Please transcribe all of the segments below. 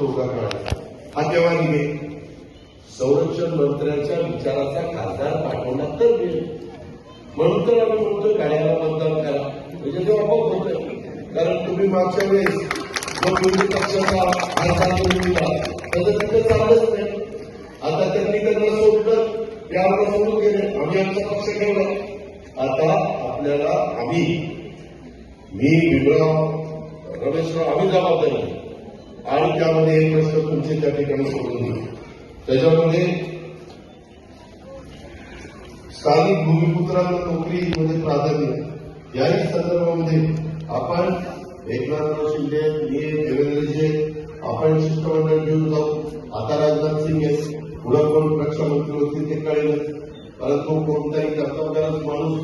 तोडगा काढायचा हा केव्हा निघेल संरक्षण मंत्र्यांच्या विचाराचा खासदार पाठवला तर मिळेल म्हणून तर आम्ही म्हणतो गाड्याला मतदान करा. म्हणजे ते आपोआप होत. कारण तुम्ही मागच्या वेळेस जो विरोधी पक्षाचा खासदार तुम्ही दिला त्याचं तिथे चाललंच नाही. आता त्यांनी त्यांना सोडलं यावर सोडून गेले. आम्ही आमचा पक्ष ठेवला. आता आपल्याला आम्ही मी भीमराव रमेशराव आम्ही जबाबदारी आणि त्यामध्ये एक प्रश्न तुमचे त्या ठिकाणी सोडून दिले. त्याच्यामध्ये स्थानिक भूमिपुत्रांना नोकरीमध्ये म्हणजे प्राधान्य. याही संदर्भामध्ये आपण एकनाथराव शिंदे मी देवेंद्रजी आपण शिष्टमंडळ घेऊन जाऊ. आता राजनाथ सिंग पुढं कोण रक्षामंत्री मंत्री ते कळेलच. परंतु कोणताही कर्तव्यरत माणूस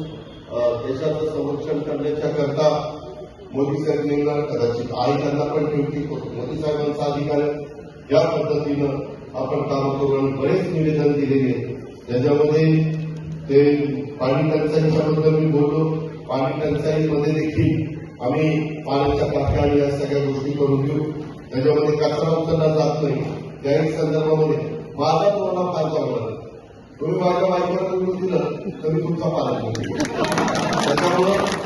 देशाचं संरक्षण करणे मोदी साहेब कदाचित आई त्यांना पण ठेवतील मोदी साहेबांचा अधिकार या पद्धतीनं आपण काम करू आणि बरेच निवेदन दिलेले ज्याच्यामध्ये त्याच्यामध्ये ते पाणी टंचाईच्या बद्दल मी बोललो. पाणी टंचाईमध्ये देखील आम्ही पाण्याच्या टाक्या आणि या सगळ्या गोष्टी करून घेऊ. त्याच्यामध्ये कचरा उचलला जात नाही. त्याही संदर्भामध्ये माझा तुम्हाला पाहिजे तुम्ही माझ्या बायकोला दिलं तर मी तुमचा पालक त्याच्यामुळं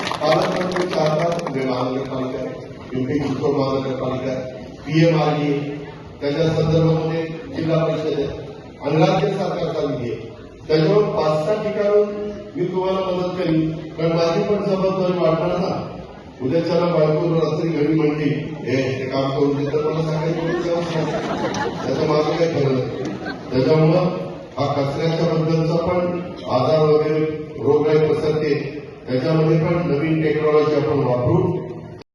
त्याच्यामुळं पालकमंत्र्यांच्या हातात पुणे महानगरपालिका आहे पिंपरी चिंचवड महानगरपालिका आहे पीएम त्याच्या संदर्भामध्ये जिल्हा परिषद आहे आणि राज्य सरकारचा निधी आहे त्याच्यावर पाच सहा ठिकाणून मी तुम्हाला मदत करीन कारण माझी पण जबाबदारी वाटणार ना उद्याच्याला बायको रात्री घरी म्हणली हे ते काम करून दे तर मला सगळ्यांनी त्याचं माझं काही खरं नाही त्याच्यामुळं हा कचऱ्याच्या त्याच्यामध्ये पण नवीन टेक्नॉलॉजी आपण वापरून